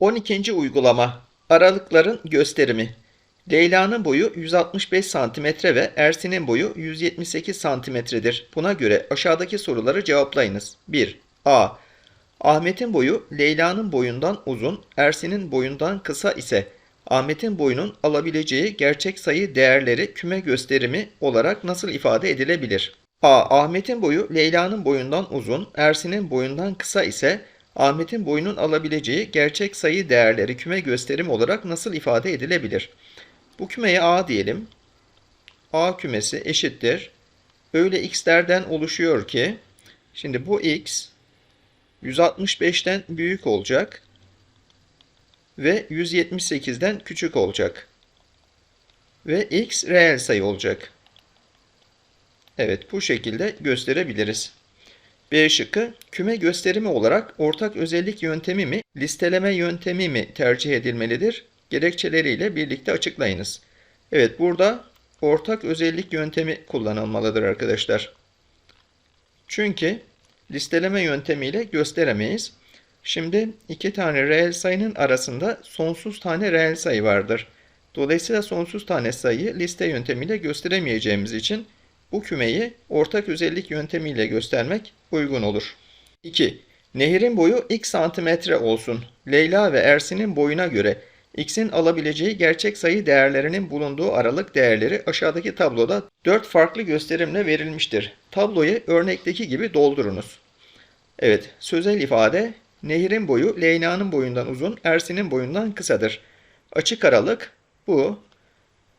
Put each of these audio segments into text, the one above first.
12. uygulama Aralıkların gösterimi Leyla'nın boyu 165 cm ve Ersin'in boyu 178 cm'dir. Buna göre aşağıdaki soruları cevaplayınız. 1. A. Ahmet'in boyu Leyla'nın boyundan uzun, Ersin'in boyundan kısa ise Ahmet'in boyunun alabileceği gerçek sayı değerleri küme gösterimi olarak nasıl ifade edilebilir? A. Ahmet'in boyu Leyla'nın boyundan uzun, Ersin'in boyundan kısa ise Ahmet'in boyunun alabileceği gerçek sayı değerleri küme gösterim olarak nasıl ifade edilebilir? Bu kümeye A diyelim. A kümesi eşittir. Öyle x'lerden oluşuyor ki, şimdi bu x 165'ten büyük olacak ve 178'den küçük olacak. Ve x reel sayı olacak. Evet bu şekilde gösterebiliriz. B şıkkı küme gösterimi olarak ortak özellik yöntemi mi, listeleme yöntemi mi tercih edilmelidir? Gerekçeleriyle birlikte açıklayınız. Evet burada ortak özellik yöntemi kullanılmalıdır arkadaşlar. Çünkü listeleme yöntemiyle gösteremeyiz. Şimdi iki tane reel sayının arasında sonsuz tane reel sayı vardır. Dolayısıyla sonsuz tane sayıyı liste yöntemiyle gösteremeyeceğimiz için bu kümeyi ortak özellik yöntemiyle göstermek uygun olur. 2. Nehirin boyu x santimetre olsun. Leyla ve Ersin'in boyuna göre x'in alabileceği gerçek sayı değerlerinin bulunduğu aralık değerleri aşağıdaki tabloda 4 farklı gösterimle verilmiştir. Tabloyu örnekteki gibi doldurunuz. Evet, sözel ifade Nehirin boyu Leyla'nın boyundan uzun, Ersin'in boyundan kısadır. Açık aralık bu.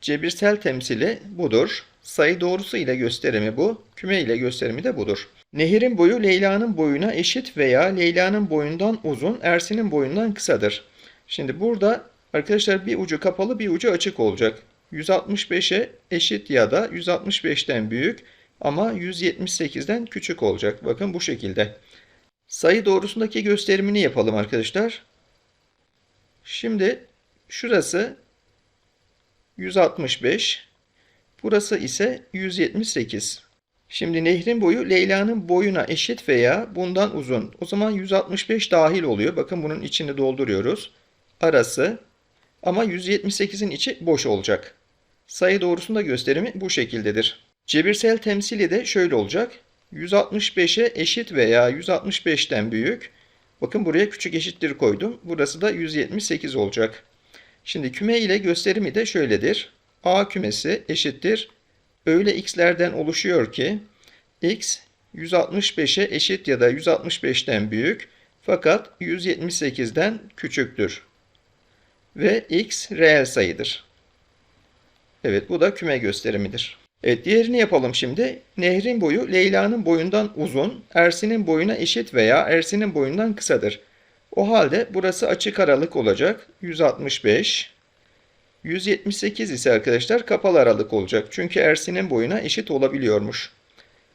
Cebirsel temsili budur. Sayı doğrusu ile gösterimi bu. Küme ile gösterimi de budur. Nehirin boyu Leyla'nın boyuna eşit veya Leyla'nın boyundan uzun, Ersin'in boyundan kısadır. Şimdi burada arkadaşlar bir ucu kapalı bir ucu açık olacak. 165'e eşit ya da 165'ten büyük ama 178'den küçük olacak. Bakın bu şekilde. Sayı doğrusundaki gösterimini yapalım arkadaşlar. Şimdi şurası 165. Burası ise 178. Şimdi nehrin boyu Leyla'nın boyuna eşit veya bundan uzun. O zaman 165 dahil oluyor. Bakın bunun içini dolduruyoruz. Arası ama 178'in içi boş olacak. Sayı doğrusunda gösterimi bu şekildedir. Cebirsel temsili de şöyle olacak. 165'e eşit veya 165'ten büyük. Bakın buraya küçük eşittir koydum. Burası da 178 olacak. Şimdi küme ile gösterimi de şöyledir. A kümesi eşittir. Öyle x'lerden oluşuyor ki x 165'e eşit ya da 165'ten büyük fakat 178'den küçüktür. Ve x reel sayıdır. Evet bu da küme gösterimidir. Evet diğerini yapalım şimdi. Nehrin boyu Leyla'nın boyundan uzun, Ersin'in boyuna eşit veya Ersin'in boyundan kısadır. O halde burası açık aralık olacak. 165. 178 ise arkadaşlar kapalı aralık olacak. Çünkü Ersin'in boyuna eşit olabiliyormuş.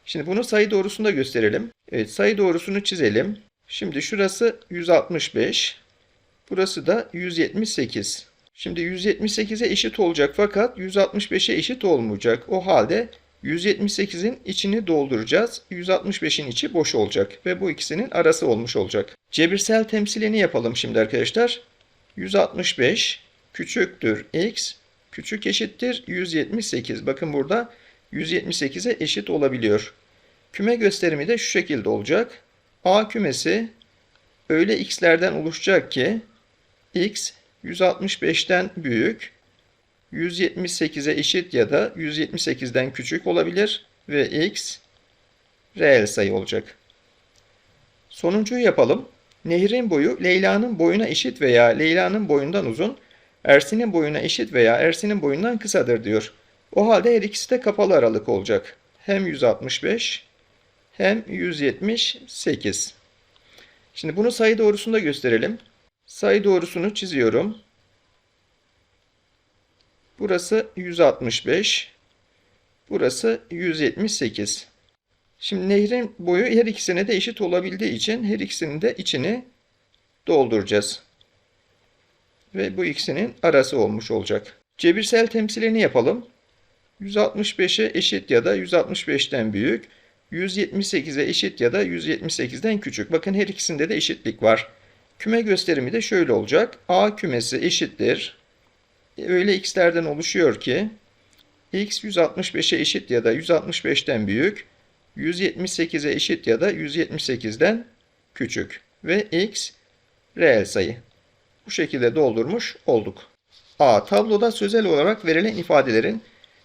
Şimdi bunu sayı doğrusunda gösterelim. Evet sayı doğrusunu çizelim. Şimdi şurası 165. Burası da 178. Şimdi 178'e eşit olacak fakat 165'e eşit olmayacak. O halde 178'in içini dolduracağız. 165'in içi boş olacak ve bu ikisinin arası olmuş olacak. Cebirsel temsilini yapalım şimdi arkadaşlar. 165 küçüktür x küçük eşittir 178. Bakın burada 178'e eşit olabiliyor. Küme gösterimi de şu şekilde olacak. A kümesi öyle x'lerden oluşacak ki x 165'ten büyük, 178'e eşit ya da 178'den küçük olabilir ve x reel sayı olacak. Sonuncuyu yapalım. Nehrin boyu Leyla'nın boyuna eşit veya Leyla'nın boyundan uzun, Ersin'in boyuna eşit veya Ersin'in boyundan kısadır diyor. O halde her ikisi de kapalı aralık olacak. Hem 165 hem 178. Şimdi bunu sayı doğrusunda gösterelim. Sayı doğrusunu çiziyorum. Burası 165. Burası 178. Şimdi nehrin boyu her ikisine de eşit olabildiği için her ikisinin de içini dolduracağız. Ve bu ikisinin arası olmuş olacak. Cebirsel temsilini yapalım. 165'e eşit ya da 165'ten büyük. 178'e eşit ya da 178'den küçük. Bakın her ikisinde de eşitlik var. Küme gösterimi de şöyle olacak. A kümesi eşittir. E, Öyle x'lerden oluşuyor ki x 165'e eşit ya da 165'ten büyük, 178'e eşit ya da 178'den küçük ve x reel sayı. Bu şekilde doldurmuş olduk. A. Tabloda sözel olarak verilen ifadelerin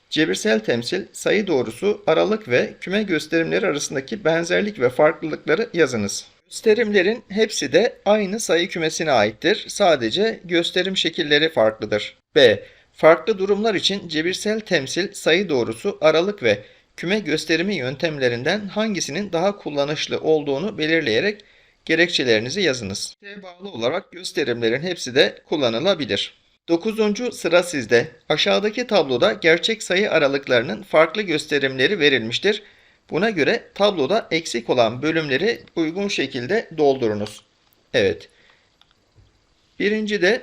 cebirsel temsil, sayı doğrusu, aralık ve küme gösterimleri arasındaki benzerlik ve farklılıkları yazınız. Gösterimlerin hepsi de aynı sayı kümesine aittir. Sadece gösterim şekilleri farklıdır. B. Farklı durumlar için cebirsel temsil, sayı doğrusu, aralık ve küme gösterimi yöntemlerinden hangisinin daha kullanışlı olduğunu belirleyerek gerekçelerinizi yazınız. C bağlı olarak gösterimlerin hepsi de kullanılabilir. 9. sıra sizde. Aşağıdaki tabloda gerçek sayı aralıklarının farklı gösterimleri verilmiştir. Buna göre tabloda eksik olan bölümleri uygun şekilde doldurunuz. Evet. Birinci de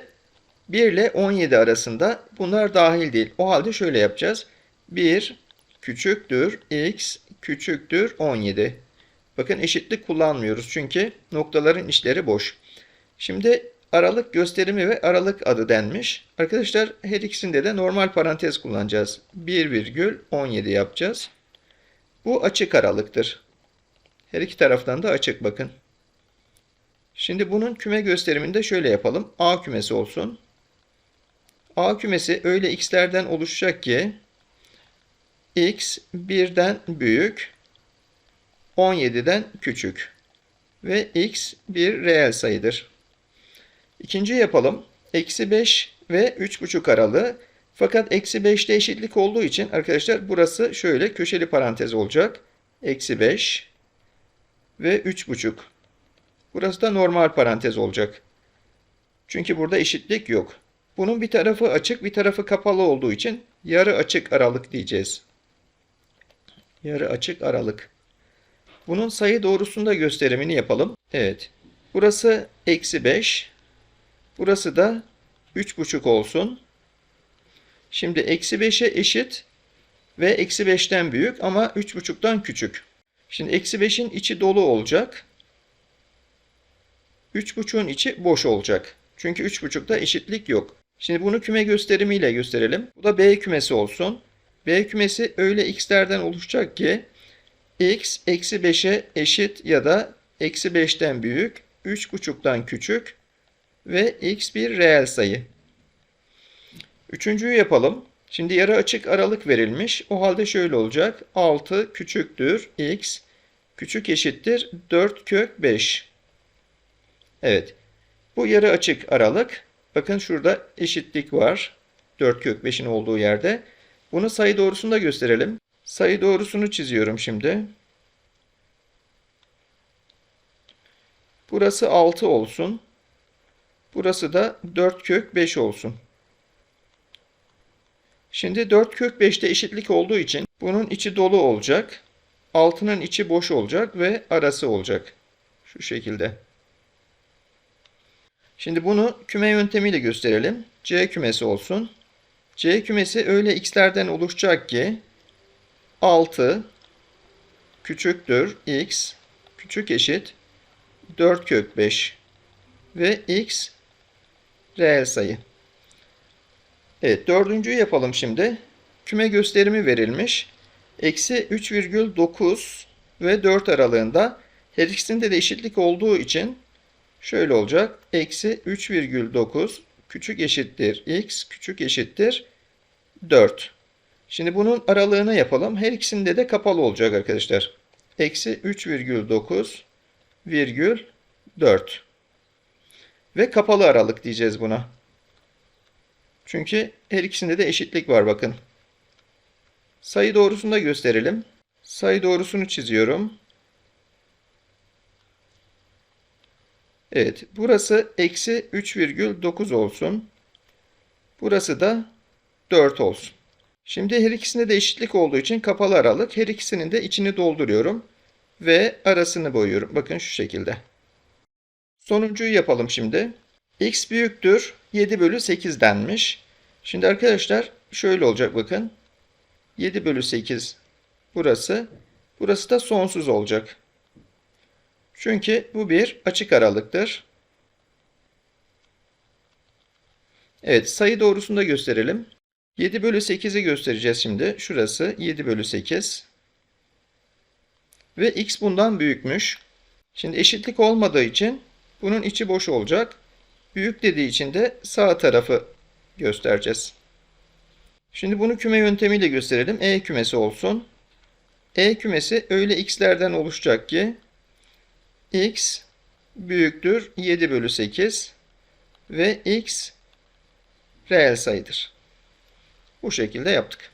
1 ile 17 arasında bunlar dahil değil. O halde şöyle yapacağız. 1 küçüktür x küçüktür 17. Bakın eşitlik kullanmıyoruz çünkü noktaların içleri boş. Şimdi aralık gösterimi ve aralık adı denmiş. Arkadaşlar her ikisinde de normal parantez kullanacağız. 1,17 yapacağız. Bu açık aralıktır. Her iki taraftan da açık bakın. Şimdi bunun küme gösteriminde şöyle yapalım. A kümesi olsun. A kümesi öyle x'lerden oluşacak ki x 1'den büyük, 17'den küçük ve x bir reel sayıdır. İkinci yapalım. Eksi 5 ve 3,5 aralığı. Fakat eksi 5'te eşitlik olduğu için arkadaşlar burası şöyle köşeli parantez olacak. Eksi 5 ve 3,5. Burası da normal parantez olacak. Çünkü burada eşitlik yok. Bunun bir tarafı açık bir tarafı kapalı olduğu için yarı açık aralık diyeceğiz. Yarı açık aralık. Bunun sayı doğrusunda gösterimini yapalım. Evet. Burası eksi 5. Burası da 3,5 olsun. Şimdi eksi 5'e eşit ve eksi 5'ten büyük ama 3,5'tan küçük. Şimdi eksi 5'in içi dolu olacak. 3,5'un içi boş olacak. Çünkü 3,5'da eşitlik yok. Şimdi bunu küme gösterimiyle gösterelim. Bu da B kümesi olsun. B kümesi öyle x'lerden oluşacak ki x eksi 5'e eşit ya da eksi 5'ten büyük, 3,5'tan küçük ve x bir reel sayı. Üçüncüyü yapalım. Şimdi yarı açık aralık verilmiş. O halde şöyle olacak. 6 küçüktür x küçük eşittir 4 kök 5. Evet. Bu yarı açık aralık. Bakın şurada eşitlik var. 4 kök 5'in olduğu yerde. Bunu sayı doğrusunda gösterelim. Sayı doğrusunu çiziyorum şimdi. Burası 6 olsun. Burası da 4 kök 5 olsun. Şimdi 4 kök 5'te eşitlik olduğu için bunun içi dolu olacak. Altının içi boş olacak ve arası olacak. Şu şekilde. Şimdi bunu küme yöntemiyle gösterelim. C kümesi olsun. C kümesi öyle x'lerden oluşacak ki 6 küçüktür x küçük eşit 4 kök 5 ve x reel sayı. Evet dördüncüyü yapalım şimdi. Küme gösterimi verilmiş. Eksi 3,9 ve 4 aralığında her ikisinde de eşitlik olduğu için şöyle olacak. Eksi 3,9 küçük eşittir x küçük eşittir 4. Şimdi bunun aralığını yapalım. Her ikisinde de kapalı olacak arkadaşlar. Eksi 3,9 virgül 4. Ve kapalı aralık diyeceğiz buna. Çünkü her ikisinde de eşitlik var bakın. Sayı doğrusunu da gösterelim. Sayı doğrusunu çiziyorum. Evet burası eksi 3,9 olsun. Burası da 4 olsun. Şimdi her ikisinde de eşitlik olduğu için kapalı aralık. Her ikisinin de içini dolduruyorum. Ve arasını boyuyorum. Bakın şu şekilde. Sonuncuyu yapalım şimdi. x büyüktür 7 bölü 8 denmiş. Şimdi arkadaşlar şöyle olacak bakın. 7 bölü 8 burası. Burası da sonsuz olacak. Çünkü bu bir açık aralıktır. Evet sayı doğrusunda gösterelim. 7 bölü 8'i göstereceğiz şimdi. Şurası 7 bölü 8. Ve x bundan büyükmüş. Şimdi eşitlik olmadığı için bunun içi boş olacak. Büyük dediği için de sağ tarafı göstereceğiz. Şimdi bunu küme yöntemiyle gösterelim. E kümesi olsun. E kümesi öyle x'lerden oluşacak ki x büyüktür 7 bölü 8 ve x reel sayıdır. Bu şekilde yaptık.